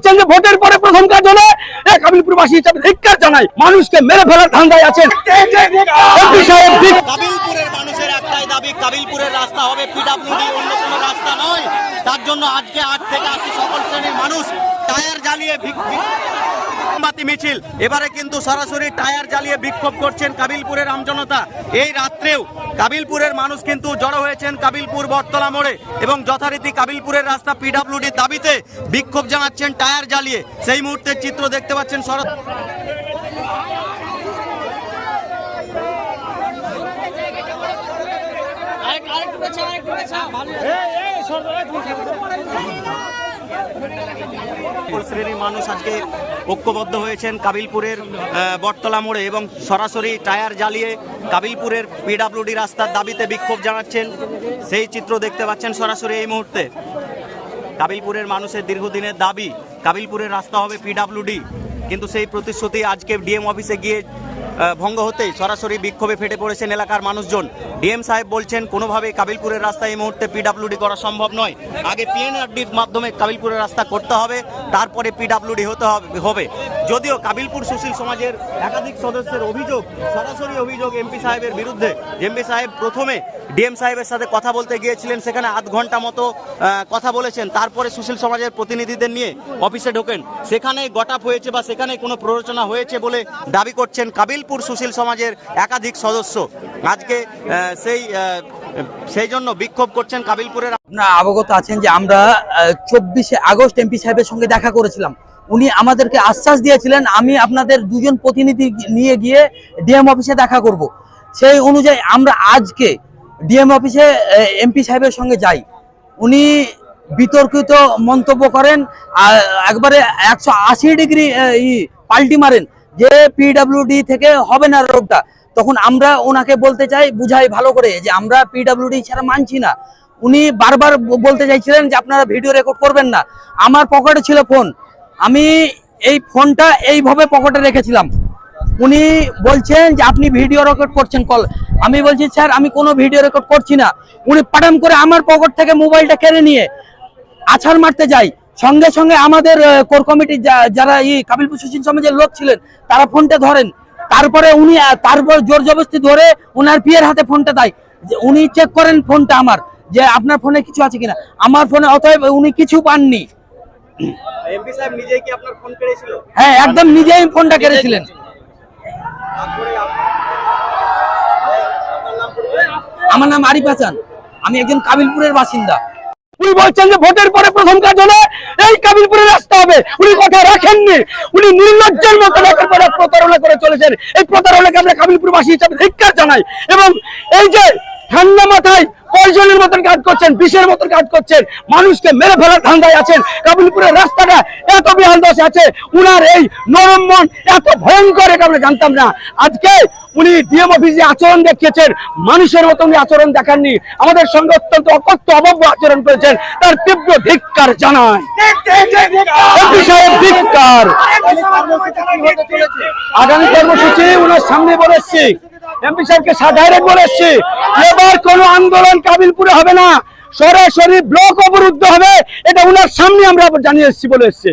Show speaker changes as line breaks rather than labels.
বলছেন যে ভোটের পরে প্রথম কাজ হলে এক আমি কাবিলপুরবাসী হিসাবে ধিক্কার জানাই, মানুষকে মেরে ফেলার ধান্দায় আছেন।
মানুষের একটাই দাবি রাস্তা হবে অন্য কোনো রাস্তা নয়। তার জন্য আজকে আট থেকে আশি সকল শ্রেণির মানুষ টায়ার জ্বালিয়ে ভিক- ভিক- মোমবাতি মিছিল। এবারে কিন্তু সরাসরি টায়ার জ্বালিয়ে বিক্ষোভ করছেন কাবিলপুরের আমজনতা এই রাত্রেও কাবিলপুরের মানুষ কিন্তু জড়ো হয়েছেন কাবিলপুর বটতলা মোড়ে এবং যথারীতি কাবিলপুরের রাস্তা পিডাব্লিউডির দাবিতে বিক্ষোভ জানাচ্ছেন টায়ার জ্বালিয়ে। সেই মুহূর্তের চিত্র দেখতে পাচ্ছেন সরাসরি সকল শ্রেণির মানুষ আজকে ঐক্যবদ্ধ হয়েছেন কাবিলপুরের বটতলা মোড়ে এবং সরাসরি টায়ার জ্বালিয়ে কাবিলপুরের পিডাব্লিউডি রাস্তার দাবিতে বিক্ষোভ জানাচ্ছেন। সেই চিত্র দেখতে পাচ্ছেন সরাসরি এই মুহূর্তে। কাবিলপুরের মানুষের দীর্ঘদিনের দাবি, কাবিলপুরের রাস্তা হবে পিডাব্লিউডি কিন্তু সেই প্রতিশ্রুতি আজকে ডিএম অফিসে গিয়ে ভঙ্গ হতেই সরাসরি বিক্ষোভে ফেটে পড়েছেন এলাকার মানুষজন। ডিএম সাহেব বলছেন, কোনোভাবেই কাবিলপুরের রাস্তা এই মুহূর্তে পিডাব্লিউডি করা সম্ভব নয়। আগে পিএনআরডির মাধ্যমে কাবিলপুরের রাস্তা করতে হবে, তারপরে পিডাব্লিউডি হতে হবে যদিও কাবিলপুর সুশীল সমাজের একাধিক সদস্যের অভিযোগ, সরাসরি অভিযোগ এমপি সাহেবের বিরুদ্ধে। এমপি সাহেব প্রথমে ডিএম সাহেবের সাথে কথা বলতে গিয়েছিলেন, সেখানে আধ ঘণ্টা মতো কথা বলেছেন। তারপরে সুশীল সমাজের প্রতিনিধিদের নিয়ে অফিসে ঢোকেন। সেখানে গটাপ হয়েছে বা সেখানে কোনো প্ররোচনা হয়েছে বলে দাবি করছেন কাবিলপুর সুশীল সমাজের একাধিক সদস্য। আজকে সেই সেই জন্য বিক্ষোভ করছেন কাবিলপুরের
আপনারা অবগত আছেন যে আমরা চব্বিশে আগস্ট এমপি সাহেবের সঙ্গে দেখা করেছিলাম। উনি আমাদেরকে আশ্বাস দিয়েছিলেন, আমি আপনাদের দুজন প্রতিনিধি নিয়ে গিয়ে ডিএম অফিসে দেখা করব। সেই অনুযায়ী আমরা আজকে ডিএম অফিসে এমপি সাহেবের সঙ্গে যাই। উনি বিতর্কিত মন্তব্য করেন একবারে একশো আশি ডিগ্রি পাল্টি মারেন। যে পিডাব্লিউডি থেকে হবে না রোগটা, তখন আমরা ওনাকে বলতে চাই, বুঝাই ভালো করে যে আমরা পিডাব্লিউডি ছাড়া মানছি না। উনি বারবার বলতে চাইছিলেন যে আপনারা ভিডিও রেকর্ড করবেন না। আমার পকেটে ছিল ফোন। আমি এই ফোনটা এইভাবে পকেটে রেখেছিলাম। উনি বলছেন যে আপনি ভিডিও রেকর্ড করছেন কল। আমি বলছি, স্যার, আমি কোনো ভিডিও রেকর্ড করছি না। উনি পাটাম করে আমার পকেট থেকে মোবাইলটা কেড়ে নিয়ে আছাড় মারতে যাই সঙ্গে সঙ্গে আমাদের কোর কমিটির যারা এই কাবিলপুর সুশীল সমাজের লোক ছিলেন তারা ফোনটা ধরেন। তারপরে উনি তারপর জোর জবরদস্তি ধরে ওনার পিয়ের হাতে ফোনটা দেয়। যে উনি চেক করেন ফোনটা আমার যে আপনার ফোনে কিছু আছে কিনা। আমার ফোনে অতএব উনি কিছু পাননি। হ্যাঁ একদম নিজেই ফোনটা কেড়েছিলেন। আমার নাম আরিফ হাসান। আমি একজন কাবিলপুরের বাসিন্দা।
উনি বলছেন যে ভোটের পরে প্রথম কাজ হলে এই কাবিলপুরে রাস্তা হবে। উনি কথা রাখেননি। উনি নির্লজ্জের মতো প্রতারণা করে চলেছেন। এই প্রতারণাকে আমরা কাবিলপুরবাসী হিসাবে ধিক্কার জানাই। এবং এই যে ঠান্ডা মাথায় পয়জনের মতন কাজ করছেন বিষের মতন কাজ করছেন মানুষকে মেরে ফেলার ধান্দায় আছেন কাবিলপুরের রাস্তাটা এত আছে উনার এই নরম মন এত ভয়ঙ্কর এটা আমরা জানতাম না। আজকে উনি ডিএম অফিসে আচরণ দেখিয়েছেন মানুষের মতন উনি আচরণ দেখাননি আমাদের সঙ্গে অত্যন্ত অকথ্য অভব্য আচরণ করেছেন তার তীব্র ধিক্কার জানায় ধিক্কার। আগামী কর্মসূচি ওনার সামনে বলে এসছি। এমপি সাহেবকে ডাইরেক্ট বলে এসছি। এবার কোনো আন্দোলন কাবিলপুরে হবে না। সরাসরি ব্লক অবরুদ্ধ হবে। এটা ওনার সামনে আমরা জানিয়ে এসছি বলে এসছি।